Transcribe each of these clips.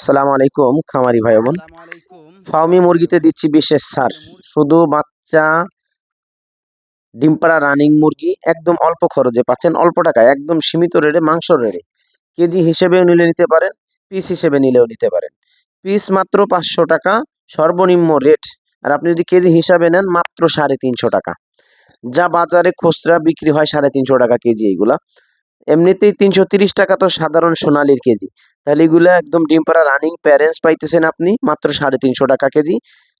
আসসালামু আলাইকুম খামারি ভাই বোন। ফার্মি মুরগিতে দিচ্ছি বিশেষ ছাড় শুধু বাচ্চা ডিম পাড়া রানিং মুরগি একদম অল্প খরচে পাচ্ছেন অল্প টাকায় একদম সীমিত রেটে মাংস রেটে। কেজি হিসেবেও নিলে নিতে পারেন পিস হিসেবে নিলেও নিতে পারেন। পিস মাত্র পাঁচশো টাকা সর্বনিম্ন রেট। আর আপনি যদি কেজি হিসাবে নেন মাত্র সাড়ে তিনশো টাকা। যা বাজারে খুচরা বিক্রি হয় সাড়ে তিনশো টাকা কেজি এইগুলা। এমনিতেই তিনশো তিরিশ টাকা তো সাধারণ সোনালির কেজি। তাহলে এগুলো একদম ডিম পাড়া রানিং প্যারেন্টস পাইতেছেন আপনি মাত্র সাড়ে তিনশো টাকা কেজি,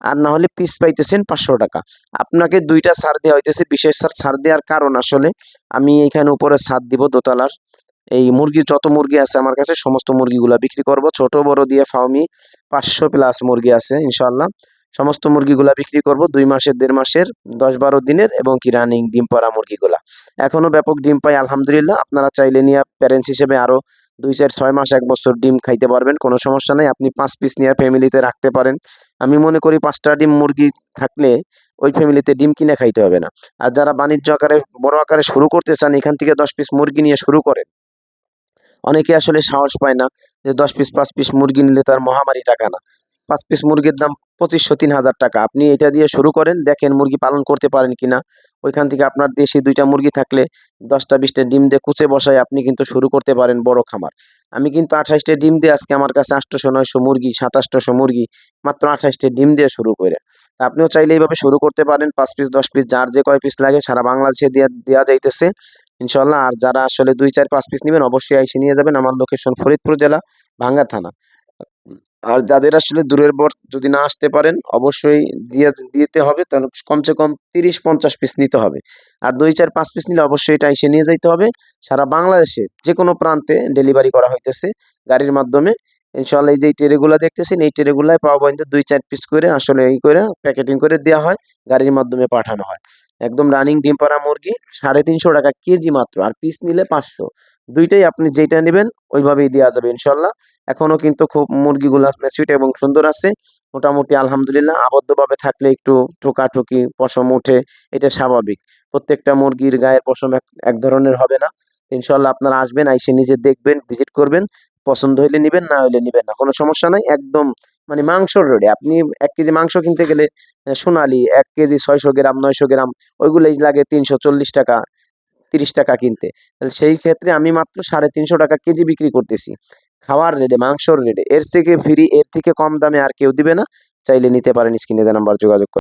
আর না হলে পিস পাইতেছেন পাঁচশো টাকা। আপনাকে দুইটা সার দেওয়া হইতেছে, বিশেষ সার ছাড় দেওয়ার কারণ আসলে আমি এখানে উপরে সার দিব দোতলার। এই মুরগি, যত মুরগি আছে আমার কাছে সমস্ত মুরগিগুলা বিক্রি করব। ছোট, বড় দিয়ে ফার্মি পাঁচশো প্লাস মুরগি আছে ইনশাল্লাহ সমস্ত মুরগিগুলা বিক্রি করব দুই মাসের, দেড় মাসের, দশ বারো দিনের এবং কি রানিং ডিম পাড়া মুরগিগুলা। এখনও ব্যাপক ডিম পাই, আলহামদুলিল্লাহ। আপনারা চাইলে নিয়ে প্যারেন্টস হিসেবে আরও দুই চার, ছয় মাস, এক বছর ডিম খাইতে পারবেন, কোনো সমস্যা নেই। আপনি পাঁচ পিস নিয়ে ফ্যামিলিতে রাখতে পারেন। আমি মনে করি পাঁচটা ডিম মুরগি থাকলে ওই ফ্যামিলিতে ডিম কিনে খাইতে হবে না। আর যারা বাণিজ্য আকারে, বড় আকারে শুরু করতে চান, এখান থেকে দশ পিস মুরগি নিয়ে শুরু করেন। অনেকে আসলে সাহস পায় না যে দশ পিস পাঁচ পিস মুরগি নিলে তার মহামারী টাকা না পাঁচ পিস মুরগির দাম পঁচিশশো তিন হাজার টাকা। আপনি এটা দিয়ে শুরু করেন, দেখেন মুরগি পালন করতে পারেন কিনা। ওইখান থেকে আপনার দেশি দুইটা মুরগি থাকলে দশটা বিশটা ডিম দিয়ে কুচে বসায় আপনি কিন্তু শুরু করতে পারেন বড় খামার। আমি কিন্তু আঠাশটা ডিম দিয়ে আজকে আমার কাছে আটশোশো নয়শো মুরগি, সাতাশশো মুরগি, মাত্র আঠাশটা ডিম দিয়ে শুরু করে। আপনিও চাইলে এইভাবে শুরু করতে পারেন, পাঁচ পিস দশ পিস যার যে কয় পিস লাগে সারা বাংলাদেশে দেওয়া দেওয়া যাইতেছে। ইনশাল্লাহ আর যারা আসলে দুই, চার, পাঁচ পিস নেবেন, অবশ্যই এসে নিয়ে যাবেন আমার লোকেশন ফরিদপুর জেলা, ভাঙ্গা থানা। আর যাদের আসলে দূরের বর যদি না আসতে পারেন, অবশ্যই দিয়ে, দিতে হবে। তাহলে কমসে কম তিরিশ পঞ্চাশ পিস নিতে হবে। আর দুই, চার, পাঁচ পিস নিলে অবশ্যই এটা এসে নিয়ে যাইতে হবে। সারা বাংলাদেশে যে কোনো প্রান্তে ডেলিভারি করা হইতেছে গাড়ির মাধ্যমে। ইনশাল্লাহ এই যে ট্রেগুলো দেখতেছেন, এই ট্রেগুলায় পাওয়া পর্যন্ত দুই চার পিস করে আসলে এই করে প্যাকেটিং করে দেওয়া হয়, গাড়ির মাধ্যমে পাঠানো হয়। একদম রানিং ডিম পাড়া মুরগি, সাড়ে তিনশো টাকা কেজি মাত্র, আর পিস নিলে পাঁচশো। দুইটাই আপনি যেটা নেবেন, ওইভাবেই দেওয়া যাবে ইনশাল্লাহ এখনও কিন্তু খুব মুরগিগুলো ম্যাচুইট এবং সুন্দর আছে। মোটামুটি আলহামদুলিল্লাহ আবদ্ধভাবে থাকলে একটু ঠোকাঠুকি, পশম উঠে এটা স্বাভাবিক। প্রত্যেকটা মুরগির গায়ের পশম এক ধরনের হবে না। ইনশাল্লাহ আপনারা আসবেন, আইসে নিজে দেখবেন ভিজিট করবেন। পছন্দ হইলে নিবেন, না হইলে নিবেন না। কোনো সমস্যা নাই, একদম মানে মাংসর রেডি। আপনি এক কেজি মাংস কিনতে গেলে সোনালি এক কেজি ছয়শো গ্রাম, নয়শো গ্রাম, ওইগুলোই লাগে তিনশো চল্লিশ টাকা, তিরিশ টাকা কিনতে। তাহলে সেই ক্ষেত্রে আমি মাত্র সাড়ে তিনশো টাকা কেজি বিক্রি করতেছি। খাওয়ার রেটে মাংসর রেটে এর থেকে ফ্রি এর থেকে কম দামে আর কেউ দিবে না। চাইলে নিতে পারেন স্ক্রিনে নাম্বার যোগাযোগ